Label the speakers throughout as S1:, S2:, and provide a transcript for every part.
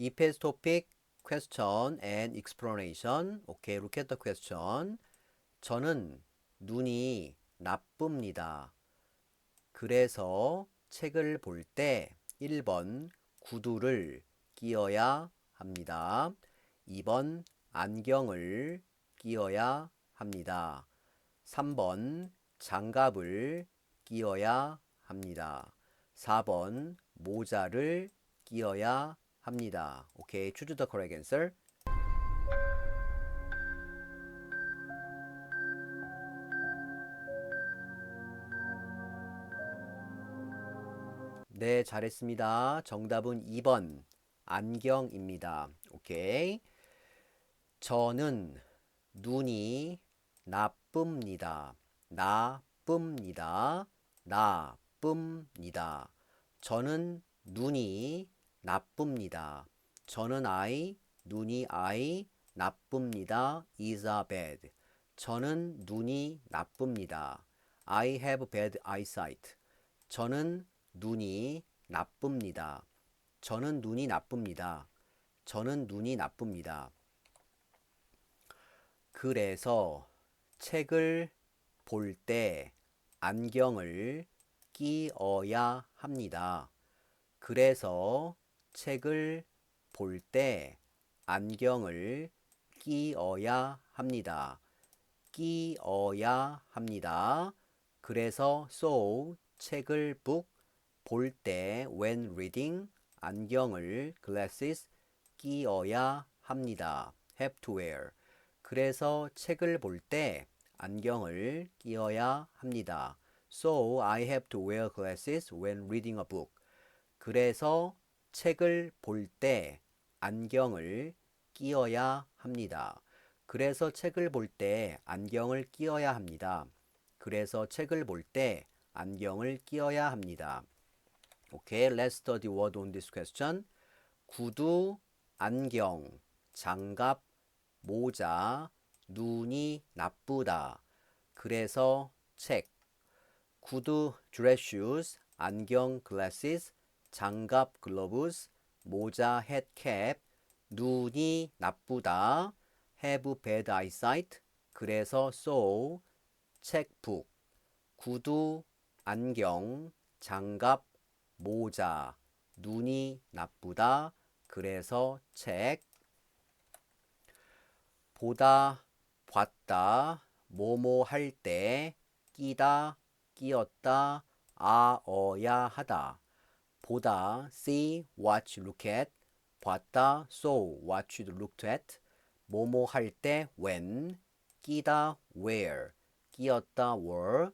S1: 이 past topic question and explanation. 오케이, look at the question. 저는 눈이 나쁩니다. 그래서 책을 볼 때 1번 구두를 끼어야 합니다. 2번 안경을 끼어야 합니다. 3번 장갑을 끼어야 합니다. 4번 모자를 끼어야 합니다. 오케이, choose the correct answer. 네, 잘했습니다. 정답은 2번 안경입니다. 오케이. 저는 눈이 나쁩니다. 나쁩니다. 나쁩니다. 저는 눈이 나쁩니다. 저는 I, 눈이 I, 나쁩니다. is a bad. 저는 눈이 나쁩니다. I have bad eyesight. 저는 눈이 나쁩니다. 저는 눈이 나쁩니다. 저는 눈이 나쁩니다. 그래서 책을 볼 때 안경을 끼어야 합니다. 그래서 책을 볼 때 안경을 끼어야 합니다. 끼어야 합니다. 그래서 so 책을 book 볼 때 when reading 안경을 glasses 끼어야 합니다. have to wear. 그래서 책을 볼 때 안경을 끼어야 합니다. So I have to wear glasses when reading a book. 그래서 책을 볼 때 안경을 끼어야 합니다. 그래서 책을 볼 때 안경을 끼어야 합니다. 그래서 책을 볼 때 안경을 끼어야 합니다. Okay, let's study word on this question. 구두, 안경, 장갑, 모자, 눈이 나쁘다. 그래서 책. 구두, dress shoes, 안경, glasses, 장갑, gloves, 모자, cap, 눈이 나쁘다. have bad eyesight. 그래서 so, 책북. 구두, 안경, 장갑, 모자, 눈이 나쁘다. 그래서 책. 보다, 봤다, 뭐뭐 할 때, 끼다, 끼었다, 아어야 하다. 보다, see, watch, look at. 봤다, saw, watched, looked at. 뭐뭐 할 때, when. 끼다, wear. 끼었다, were.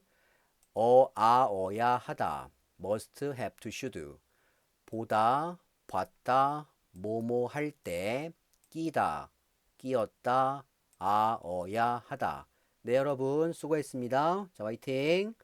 S1: 어, 아 어야 하다. must, have to, should. 보다, 봤다, 뭐뭐 할 때, 끼다, 끼었다, 아 어야 하다. 네, 여러분 수고했습니다. 자, 화이팅!